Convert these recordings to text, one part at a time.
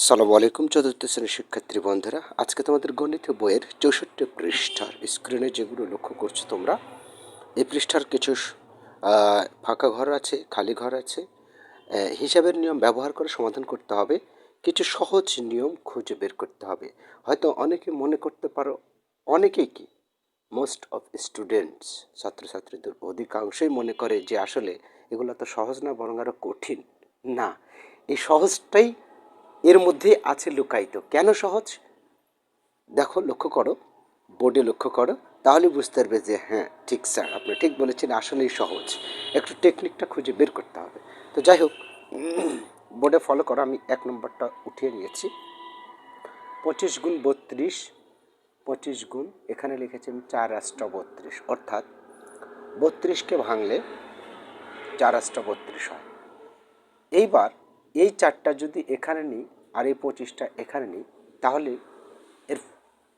আসসালামু আলাইকুম, চতুর্থ শ্রেণির শিক্ষার্থী বন্ধুরা। আজকে তোমাদের গণিত বইয়ের চৌষট্টি পৃষ্ঠার স্ক্রিনে যেগুলো লক্ষ্য করছ তোমরা, এই পৃষ্ঠার কিছু ফাঁকা ঘর আছে, খালি ঘর আছে হিসাবের নিয়ম ব্যবহার করে সমাধান করতে হবে, কিছু সহজ নিয়ম খুঁজে বের করতে হবে। হয়তো অনেকে মনে করতে পারো, অনেকেই কি? মোস্ট অফ স্টুডেন্টস ছাত্রছাত্রীদের অধিকাংশই মনে করে যে আসলে এগুলো তো সহজ না, বরং আরও কঠিন। না, এই সহজটাই এর মধ্যে আছে লুকায়িত। কেন সহজ? দেখো, লক্ষ্য করো, বোর্ডে লক্ষ্য করো, তাহলে বুঝতে পারবে যে হ্যাঁ ঠিক স্যার, আপনি ঠিক বলেছেন, আসলেই সহজ। একটু টেকনিকটা খুঁজে বের করতে হবে। তো যাই হোক, বোর্ডে ফলো করো, আমি এক নম্বরটা উঠিয়ে নিয়েছি। পঁচিশ গুণ বত্রিশ, পঁচিশ গুণ, এখানে লিখেছি আমি চার আষ্টটা বত্রিশ, অর্থাৎ বত্রিশকে ভাঙলে চার আষ্টটা বত্রিশ হয়। এইবার এই চারটা যদি এখানে নিই আর এই পঁচিশটা এখানে নিই, তাহলে এর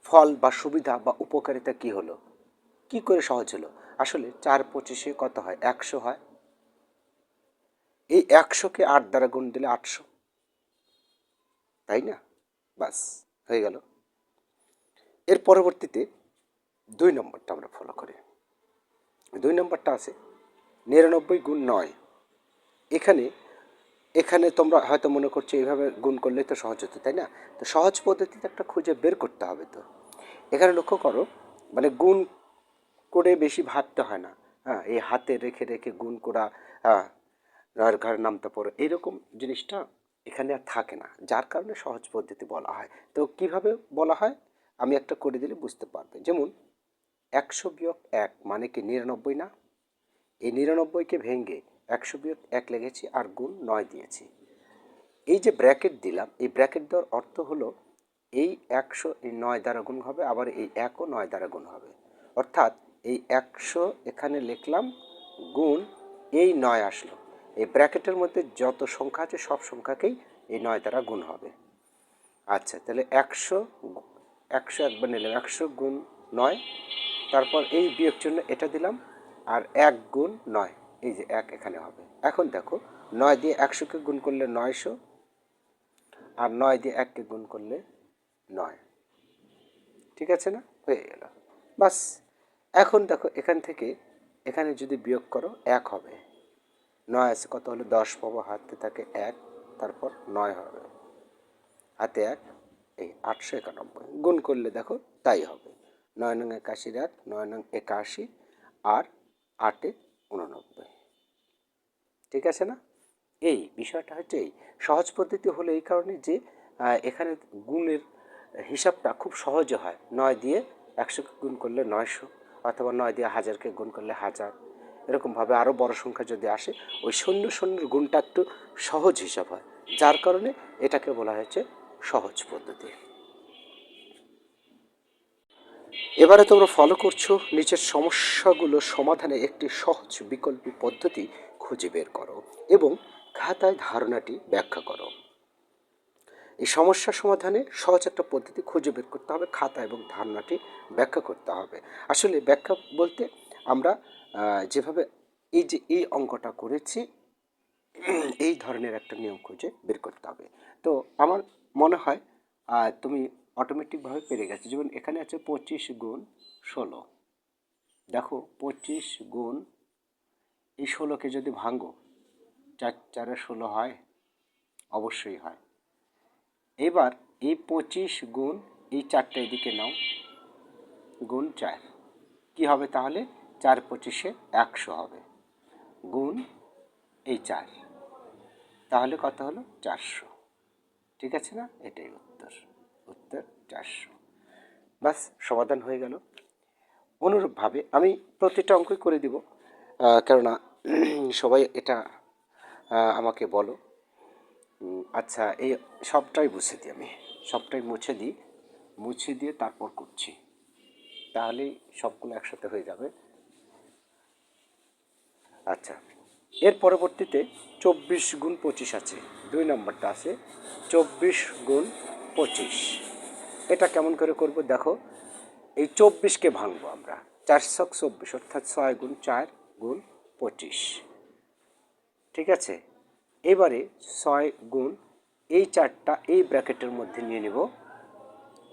ফল বা সুবিধা বা উপকারিতা কি হলো? কি করে সহজ হলো? আসলে চার পঁচিশে কত হয়? একশো হয়। এই একশোকে আট দ্বারা গুণ দিলে আটশো। তাই না? বাস, হয়ে গেল। এর পরবর্তীতে দুই নম্বরটা আমরা ফলো করি। দুই নম্বরটা আছে নিরানব্বই গুণ নয়। এখানে এখানে তোমরা হয়তো মনে করছ এইভাবে গুণ করলে তো সহজ হতো, তাই না? তো সহজ পদ্ধতিতে একটা খুঁজে বের করতে হবে তো। এখানে লক্ষ্য করো মানে গুণ করে বেশি ভাবতে হয় না। হ্যাঁ এই হাতে রেখে রেখে গুণ করা হ্যাঁ ঘরে নামতে পড়ো এরকম জিনিসটা এখানে আর থাকে না, যার কারণে সহজ পদ্ধতি বলা হয়। তো কীভাবে বলা হয়? আমি একটা করে দিলে বুঝতে পারবে। যেমন, একশো বিয়োগ এক মানে কি নিরানব্বই না? এই নিরানব্বইকে ভেঙে একশো বিয়োগ এক লেগেছি আর গুণ নয় দিয়েছি। এই যে ব্র্যাকেট দিলাম, এই ব্র্যাকেট দেওয়ার অর্থ হলো এই একশো এই নয় দ্বারা গুণ হবে, আবার এই একও নয় দ্বারা গুণ হবে। অর্থাৎ এই একশো এখানে লিখলাম, গুণ এই নয় আসলো। এই ব্র্যাকেটের মধ্যে যত সংখ্যা আছে, সব সংখ্যাকেই এই নয় দ্বারা গুণ হবে। আচ্ছা তাহলে একশো একশো একবার নিলাম, একশো গুণ নয়, তারপর এই বিয়োগ জন্য এটা দিলাম, আর এক গুণ নয়। এই যে এক এখানে হবে। এখন দেখো, নয় দিয়ে একশোকে গুণ করলে নয়শো, আর নয় দিয়ে এককে গুণ করলে নয়। ঠিক আছে না? হয়ে গেল। বাস, এখন দেখো এখান থেকে, এখানে যদি বিয়োগ করো, এক হবে। নয় আছে, কত হলে? দশ পাবো, হাতে থাকে এক, তারপর নয় হবে। হাতে এক, এই আটশো একানব্বই। গুণ করলে দেখো, তাই হবে। নয় নং একাশির এক, নয় নং একাশি, আর আটে উননব্বই। ঠিক আছে না? এই বিষয়টা হচ্ছে এই। সহজ পদ্ধতি হলো এই কারণে যে এখানে গুণের হিসাবটা খুব সহজে হয়। নয় দিয়ে একশোকে গুণ করলে নয়শো অথবা নয় দিয়ে হাজারকে গুণ করলে হাজার। এরকমভাবে আরও বড় সংখ্যা যদি আসে, ওই শূন্য শূন্যের গুণটা একটু সহজ হিসাব হয়। যার কারণে এটাকে বলা হয়েছে সহজ পদ্ধতি। এবারে তোমরা ফলো করছ, নিচের সমস্যাগুলো সমাধানে একটি সহজ বিকল্পী পদ্ধতি খুঁজে বের করো এবং খাতায় ধারণাটি ব্যাখ্যা করো। এই সমস্যা সমাধানে সহজ একটা পদ্ধতি খুঁজে বের করতে হবে, খাতা এবং ধারণাটি ব্যাখ্যা করতে হবে। আসলে ব্যাখ্যা বলতে আমরা যেভাবে এই যে এই অঙ্কটা করেছি, এই ধরনের একটা নিয়ম খুঁজে বের করতে হবে। তো আমার মনে হয় তুমি অটোমেটিকভাবে পেরে গেছো। যেমন এখানে আছে পঁচিশ গুণ ষোলো। দেখো, পঁচিশ গুণ এই ষোলোকে যদি ভাঙো, চার, চারে ষোলো হয়, অবশ্যই হয়। এবার এই পঁচিশ গুণ এই চারটা এদিকে নাও, গুণ চার। কী হবে তাহলে? চার পঁচিশে একশো হবে। গুণ এই চার। তাহলে কত হলো? চারশো। ঠিক আছে না? এটাই উত্তর। উত্তর চারশো। বাস, সমাধান হয়ে গেল। অনুরূপভাবে আমি প্রতিটা অঙ্কই করে দিব কেননা সবাই এটা আমাকে বলো। আচ্ছা এই সবটাই মুছে দিই আমি। সবটাই মুছে দিই মুছে দিয়ে তারপর করছি। তাহলেই সবগুলো একসাথে হয়ে যাবে। আচ্ছা এর পরবর্তীতে চব্বিশ গুণ পঁচিশ আছে, দুই নম্বরটা আছে, চব্বিশ গুণ পঁচিশ। এটা কেমন করে করব দেখো, এই চব্বিশকে ভাঙবো আমরা চারশো চব্বিশ, অর্থাৎ ছয় গুণ চার গুণ পঁচিশ। ঠিক আছে? এবারে ছয় গুণ এই চারটা এই ব্র্যাকেটের মধ্যে নিয়ে নেব।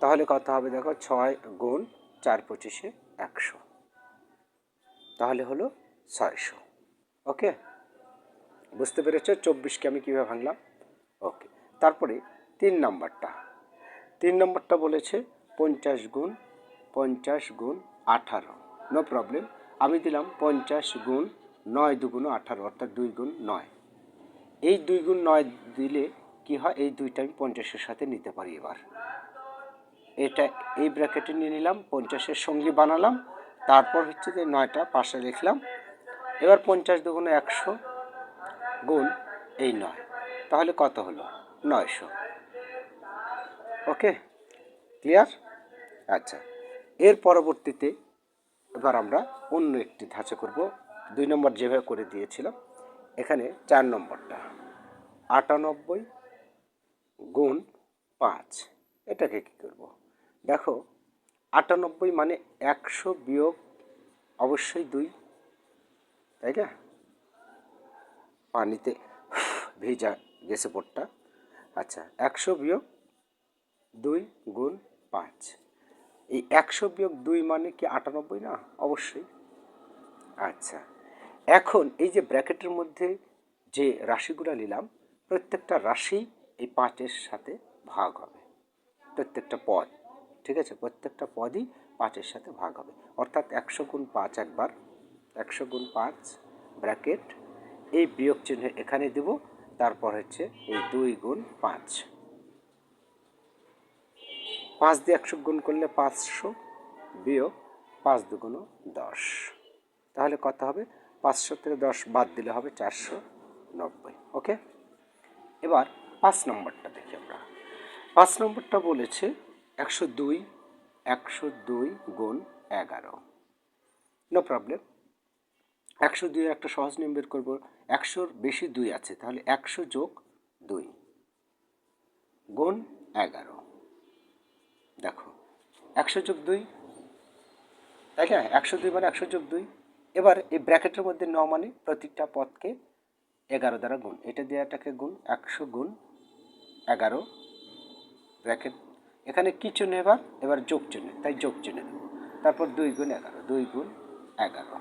তাহলে কত হবে দেখো? ছয় গুণ চার পঁচিশে একশো। তাহলে হলো ছয়শো। ওকে? বুঝতে পেরেছ? চব্বিশকে আমি কীভাবে ভাঙলাম? ওকে। তারপরে তিন নম্বরটা। তিন নম্বরটা বলেছে পঞ্চাশ গুণ পঞ্চাশ গুণ আঠারো। No problem. আমি দিলাম পঞ্চাশ গুণ নয় দুগুণ আঠারো, অর্থাৎ দুই গুণ নয়। এই দুই গুণ নয় দিলে কি হয়? এই দুইটা আমি পঞ্চাশের সাথে নিতে পারি এবার। এটা এই ব্র্যাকেটে নিয়ে নিলাম, পঞ্চাশের সঙ্গী বানালাম, তারপর হচ্ছে যে নয়টা পাশে লিখলাম। এবার পঞ্চাশ দুগুণে একশো গুণ এই নয়। তাহলে কত হলো? নয়শো। ওকে? ক্লিয়ার? আচ্ছা। এর পরবর্তীতে এবার আমরা অন্য একটি ধাঁচে করব। দুই নম্বর যেভাবে করে দিয়েছিলাম, এখানে চার নম্বরটা। আটানব্বই গুণ পাঁচ, এটাকে কী করব? দেখো, আটানব্বই মানে একশো বিয়োগ অবশ্যই দুই, তাই না? পানিতে ভেজা গেছে বোটটা। আচ্ছা একশো বিয়োগ দুই গুণ পাঁচ। এই একশো বিয়োগ দুই মানে কি আটানব্বই না? অবশ্যই। আচ্ছা এখন এই যে ব্র্যাকেটের মধ্যে যে রাশিগুলো নিলাম, প্রত্যেকটা রাশি এই পাঁচের সাথে ভাগ হবে। প্রত্যেকটা পদ, ঠিক আছে? প্রত্যেকটা পদই পাঁচের সাথে ভাগ হবে। অর্থাৎ একশো গুণ পাঁচ একবার, একশো গুণ পাঁচ ব্র্যাকেট, এই বিয়োগ চিহ্ন এখানে দেব, তারপর হচ্ছে এই দুই গুণ পাঁচ। পাঁচ দিয়ে একশো গুণ করলে পাঁচশো, বিয়োগ পাঁচ দুগুণ দশ। তাহলে কত হবে? পাঁচশো থেকে দশ বাদ দিলে হবে চারশো নব্বই, ওকে? এবার পাঁচ নম্বরটা দেখি আমরা। পাঁচ নম্বরটা বলেছে একশো দুই একশো দুই গুণ এগারো। নো প্রবলেম একশো দুই একটা সহজ নিয়ম বের করব। একশোর বেশি দুই আছে, তাহলে একশো যোগ দুই গুণ এগারো। দেখো, একশো যোগ দুই, তাই না? একশো দুই মানে একশো যোগ দুই। এবার এই ব্র্যাকেটের মধ্যে ন মানে প্রতিটা পদকে এগারো দ্বারা গুণ। এটা দিয়ে এটাকে গুণ, একশো গুণ, এগারো, ব্র্যাকেট। এখানে কি চিহ্ন এবার? এবার যোগ চিহ্ন, তাই যোগ চিহ্ন দেবো। তারপর দুই গুণ এগারো, দুই গুণ এগারো।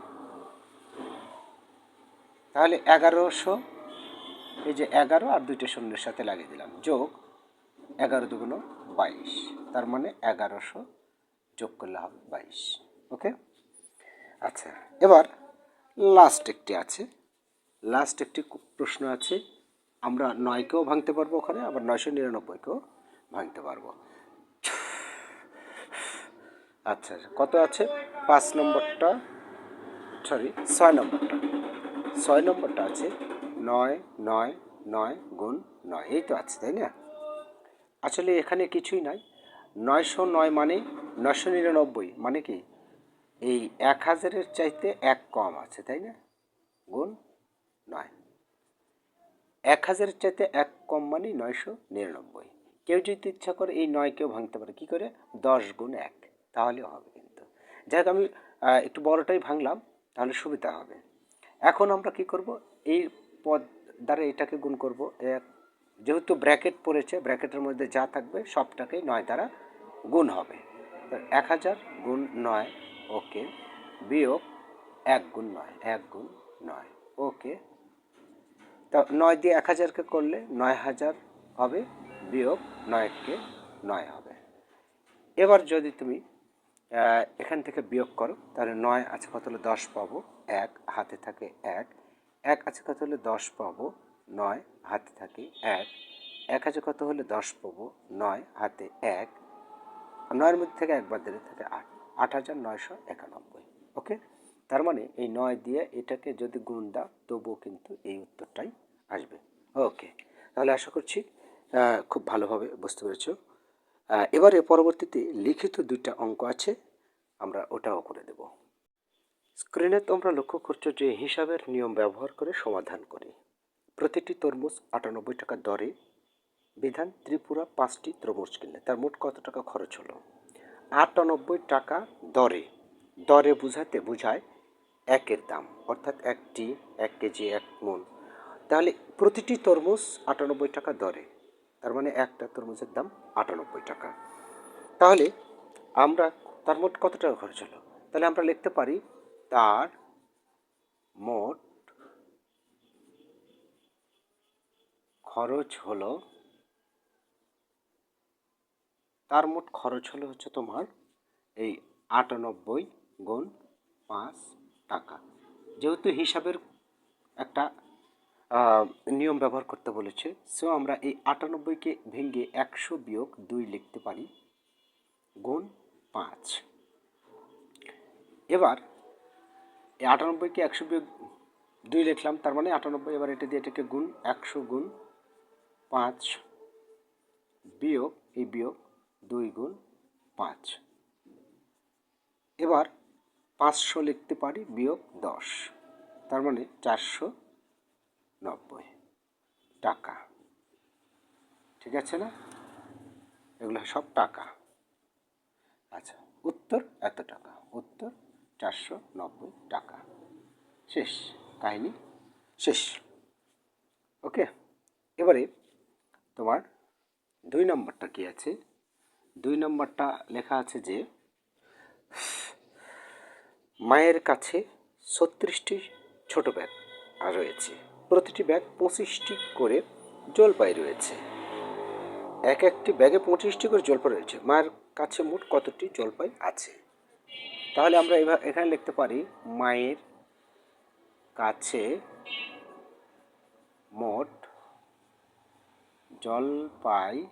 তাহলে এগারোশো, এই যে এগারো আর দুইটা শূন্যের সাথে লাগিয়ে দিলাম। যোগ এগারো দুগুণ বাইশ, তার মানে এগারোশো যোগ করলে হবে বাইশ, ওকে? আচ্ছা এবার লাস্ট একটি আছে। লাস্ট একটি প্রশ্ন আছে। আমরা নয়কেও ভাঙতে পারব ওখানে, আবার নয়শো নিরানব্বইকেও ভাঙতে পারব। আচ্ছা কত আছে? পাঁচ নম্বরটা সরি ছয় নম্বরটা। ছয় নম্বরটা আছে, নয় নয় নয়, গুণ নয়, এই তো আছে, তাই না? আসলে এখানে কিছুই নাই। নয়শো নয় মানে নয়শো নিরানব্বই মানে কি? এই এক হাজারের চাইতে এক কম আছে, তাই না? গুণ নয়। এক হাজারের চাইতে এক কম মানে নয়শো নিরানব্বই। কেউ যদি ইচ্ছা করে এই নয়কেও ভাঙতে পারে। কী করে? দশ গুণ এক। তাহলে হবে কিন্তু। যাই হোক, আমি একটু বড়টাই ভাঙলাম, তাহলে সুবিধা হবে। এখন আমরা কি করব? এই পদ দ্বারা এটাকে গুণ করব। এক যেহেতু ব্র্যাকেট পড়েছে, ব্র্যাকেটের মধ্যে যা থাকবে সবটাকেই নয় দ্বারা গুণ হবে। এক হাজার গুণ নয় ওকে, বিয়োগ এক গুণ নয়, এক গুণ নয়, ওকে। তা নয় দিয়ে এক হাজারকে করলে নয় হাজার হবে, বিয়োগ নয়কে নয় হবে। এবার যদি তুমি এখান থেকে বিয়োগ করো, তাহলে নয় আছে কত হলে? দশ পাবো, এক হাতে থাকে এক এক আছে কত হলে? দশ পাবো, নয় হাতে থাকে এক এক আছে কত হলে? দশ পাবো, নয় হাতে এক নয়ের মধ্যে থেকে একবার দিলে থাকে আট। আট হাজার নয়শো একানব্বই। ওকে? তার মানে এই নয় দিয়ে এটাকে যদি গুণ দাও, তবুও কিন্তু এই উত্তরটাই আসবে। ওকে, তাহলে আশা করছি খুব ভালোভাবে বুঝতে পেরেছ? এবারে পরবর্তীতে লিখিত দুইটা অঙ্ক আছে, আমরা ওটাও করে দেব। স্ক্রিনে তোমরা লক্ষ্য করছ যে হিসাবের নিয়ম ব্যবহার করে সমাধান করি। প্রতিটি তরমুজ আটানব্বই টাকা দরে, বিধান ত্রিপুরা পাঁচটি তরমুজ কিনলে। তার মোট কত টাকা খরচ হলো? আটানব্বই টাকা দরে। দরে বুঝাতে বোঝায় একের দাম, অর্থাৎ একটি, এক কেজি, এক মন। তাহলে প্রতিটি তরমুজ আটানব্বই টাকা দরে। তার মানে একটা তরমুজের দাম আটানব্বই টাকা। তাহলে আমরা, তার মোট কত টাকা খরচ হলো? তাহলে আমরা লিখতে পারি তার মোট খরচ হলো তার মোট খরচ হলো হচ্ছে তোমার এই আটানব্বই গুণ পাঁচ টাকা। যেহেতু হিসাবের একটা নিয়ম ব্যবহার করতে বলেছে সো আমরা এই আটানব্বইকে ভেঙে একশো বিয়োগ দুই লিখতে পারি গুণ পাঁচ। এবার এই আটানব্বইকে একশো বিয়োগ দুই লিখলাম, তার মানে আটানব্বই এবার এটা দিয়ে এটাকে গুণ একশো গুণ পাঁচ বিয়োগ, এই বিয়োগ দুই গুণ পাঁচ। এবার পাঁচশো লিখতে পারি, বিয়োগ দশ। তার মানে চারশো নব্বই টাকা। ঠিক আছে না? এগুলো সব টাকা। আচ্ছা উত্তর এত টাকা। উত্তর চারশো নব্বই টাকা। শেষ কাহিনী? শেষ। ওকে? এবারে তোমার দুই নম্বরটা কি আছে? দুই নম্বরটা লেখা আছে যে, মায়ের কাছে ছত্রিশটি ছোট ব্যাগ রয়েছে। প্রতিটি ব্যাগ পঁচিশটি করে জলপাই রয়েছে। এক একটি ব্যাগে পঁচিশটি করে জলপাই রয়েছে। মায়ের কাছে মোট কতটি জলপাই আছে? তাহলে আমরা এখানে লিখতে পারি, মায়ের কাছে মোট জলপাই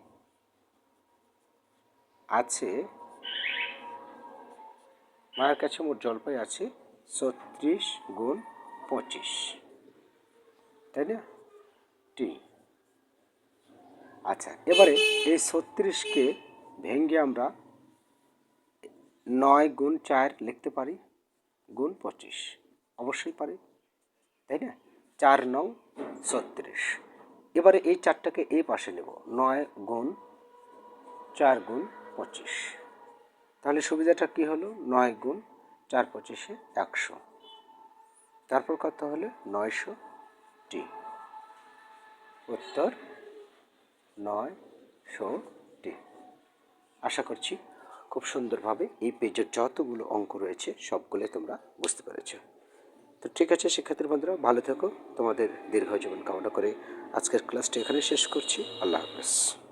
আছে। মায়ের কাছে মোট জলপাই আছে ছত্রিশ গুণ পঁচিশ। তাই না? টি। আচ্ছা এবারে এই ছত্রিশকে ভেঙে আমরা নয় গুণ চার লিখতে পারি, গুণ পঁচিশ। অবশ্যই পারি, তাই না? চার নং ছত্রিশ। এবারে এই চারটাকে এই পাশে নেব, নয় গুণ চার গুণ পঁচিশ। তাহলে সুবিধাটা কি হলো? নয় গুণ চার পঁচিশে একশো। তারপর কত হলে? নয়শো টি। উত্তর, নয়শো টি। আশা করছি খুব সুন্দরভাবে এই পেজের যতগুলো অঙ্ক রয়েছে, সবগুলো তোমরা বুঝতে পেরেছ। তো ঠিক আছে শিক্ষার্থী বন্ধুরা, ভালো থেকো। তোমাদের দীর্ঘ জীবন কামনা করে আজকের ক্লাসটি এখানে শেষ করছি। আল্লাহ হাফেজ।